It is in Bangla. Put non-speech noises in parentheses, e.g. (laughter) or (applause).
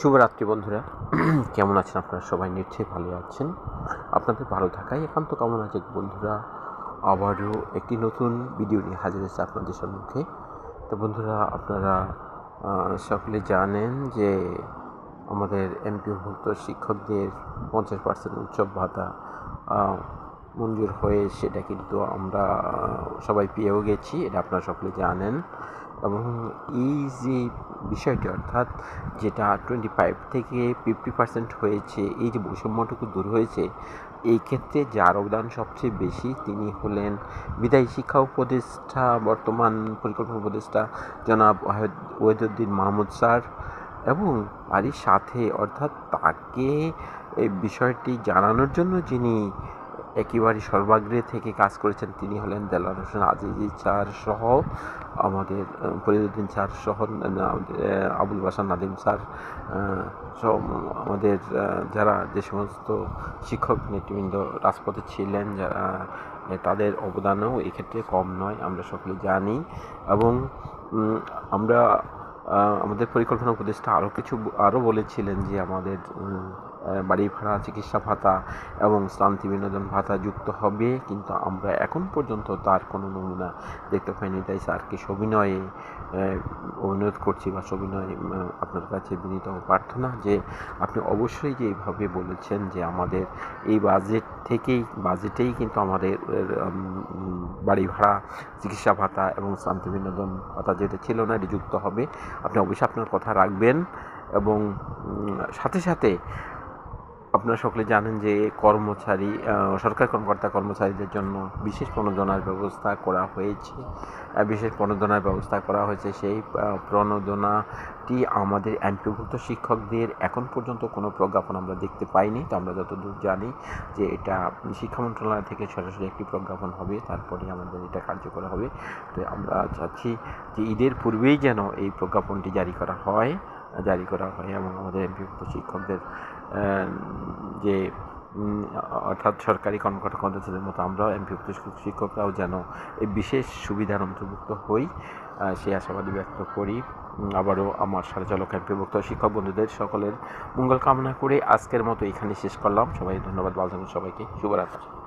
শুভরাত্রি বন্ধুরা। (clears throat) কেমন আছেন আপনারা সবাই? নিশ্চয়ই ভালো আছেন। আপনাদের ভালো থাকাই একান্ত কামনা আছে বন্ধুরা, আবারও একটি নতুন ভিডিও নিয়ে হাজির হয়েছে আপনাদের সম্মুখে। তো বন্ধুরা, আপনারা সকলে জানেন যে আমাদের এমপিভুক্ত শিক্ষকদের পঞ্চাশ পার্সেন্ট উৎসব ভাতা মঞ্জুর হয়ে সেটা কিন্তু আমরা সবাই পেয়েও গেছি, এটা আপনারা সকলে জানেন। এবং এই যে বিষয়টি অর্থাৎ যেটা টোয়েন্টি ফাইভ থেকে ফিফটি পার্সেন্ট হয়েছে, এই যে বৈষম্যটুকু দূর হয়েছে, এই ক্ষেত্রে যার অবদান সবচেয়ে বেশি তিনি হলেন বিদায়ী শিক্ষা উপদেষ্টা, বর্তমান পরিকল্পনা উপদেষ্টা জনাব ওয়েদুদ্দিন মাহমুদ স্যার এবং তারই সাথে অর্থাৎ তাকে এই বিষয়টি জানানোর জন্য যিনি একেবারে সর্বাগ্রে থেকে কাজ করেছেন তিনি হলেন দেলার হোসেন আজিজি স্যার সহ আমাদের ফরিদুদ্দিন স্যার সহ আবুল বাসার নাদিম স্যার সব আমাদের যারা যে সমস্ত শিক্ষক নেতৃবৃন্দ রাজপথে ছিলেন, যারা তাদের অবদানও এক্ষেত্রে কম নয়, আমরা সকলে জানি। এবং আমরা আমাদের পরিকল্পনা উপদেষ্টা আরও কিছু আরও বলেছিলেন যে আমাদের বাড়ি ভাড়া, চিকিৎসা ভাতা এবং শ্রান্তি বিনোদন ভাতা যুক্ত হবে। কিন্তু আমরা এখন পর্যন্ত তার কোনো নমুনা দেখতে পাইনি। তাই স্যারকে সবিনয়ে অনুরোধ করছি বা সবিনয়ে আপনার কাছে বিনীত প্রার্থনা যে আপনি অবশ্যই যে এইভাবে বলেছেন যে আমাদের এই বাজেট থেকেই বাজেটেই কিন্তু আমাদের বাড়ি ভাড়া, চিকিৎসা ভাতা এবং শান্তি বিনোদন ভাতা যেটা ছিল না, এটি যুক্ত হবে। আপনি অবশ্যই আপনার কথা রাখবেন এবং সাথে সাথে আপনারা সকলে জানেন যে কর্মচারী সরকার কর্মকর্তা কর্মচারীদের জন্য বিশেষ প্রণোদনার ব্যবস্থা করা হয়েছে। বিশেষ প্রণোদনার ব্যবস্থা করা হয়েছে সেই প্রণোদনাটি আমাদের এমপিভুক্ত শিক্ষকদের এখন পর্যন্ত কোনো প্রজ্ঞাপন আমরা দেখতে পাইনি। তো আমরা যতদূর জানি যে এটা শিক্ষা মন্ত্রণালয় থেকে সরাসরি একটি প্রজ্ঞাপন হবে, তারপরে আমাদের এটা কার্যকর হবে। তো আমরা চাচ্ছি যে ঈদের পূর্বেই যেন এই প্রজ্ঞাপনটি জারি করা হয়। জারি করা হয় এবং আমাদের এমপিভুক্ত শিক্ষকদের যে অর্থাৎ সরকারি কর্মকর্তা কর্মচারীদের মতো আমরাও এমপিভুক্ত শিক্ষক- শিক্ষকরাও যেন এই বিশেষ সুবিধার অন্তর্ভুক্ত হই সেই আশাবাদী ব্যক্ত করি। আবারও আমার সারা চালক এমপিভুক্ত শিক্ষক বন্ধুদের সকলের মঙ্গল কামনা করে আজকের মতো এখানে শেষ করলাম। সবাই ধন্যবাদ। ভালো সবাইকে। শুভরাত্রি।